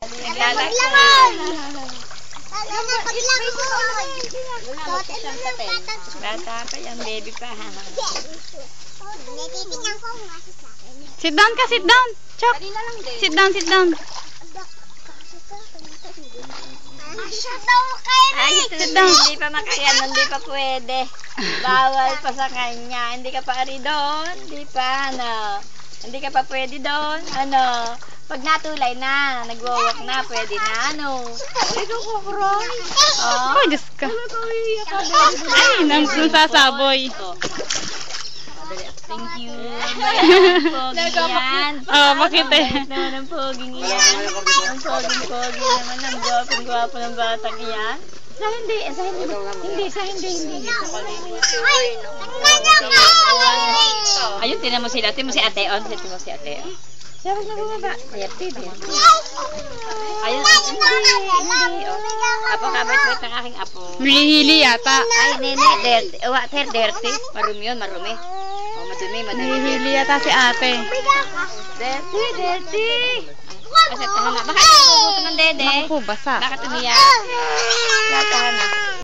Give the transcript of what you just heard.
Paglangoy! Ano na paglangoy? Totem mo ng patas. Bata pa yan, baby pa. Sit down ka, sit down. Chok. Sit down, sit down. Asya daw kayo Ay, eh. ito, Sit down. hindi pa makayan, hindi pa pwede. Bawal pa sa kanya. Hindi ka pa ari doon. Hindi pa, ano. Hindi ka pa pwede doon. Ano. Pag natulay na, nagwawak na, pwede na, ano. Oh. Ay, Diyos ka. Ay, nang sasaboy. Thank you. Pogi yan. Oh, bakit eh? Naman ang poging yan. Ang poging-pogi naman. Ang gwapong-gwapo ng batang yan. Sa hindi, sa hindi. Hindi, sa hindi, hindi. Ay. Ayun, tinan mo sila. Tinan mo si ate. On, tinan mo si ate. Siya, wag na bumaba. Ayan, tinan. Ayun, hindi, hindi. Oh. Apo, kabait-bait ng aking apo. Mihili yata. Ay, nene, dirty. Uwa, ter, dirty. Marumi yun, marumi. Oh, madumi, madumi. Mihili yata si ate. Dirty, dirty. Kasi tahan na. Bakit nagugutom ng dede? Naku, basa. Bakit umiyak? Bakit?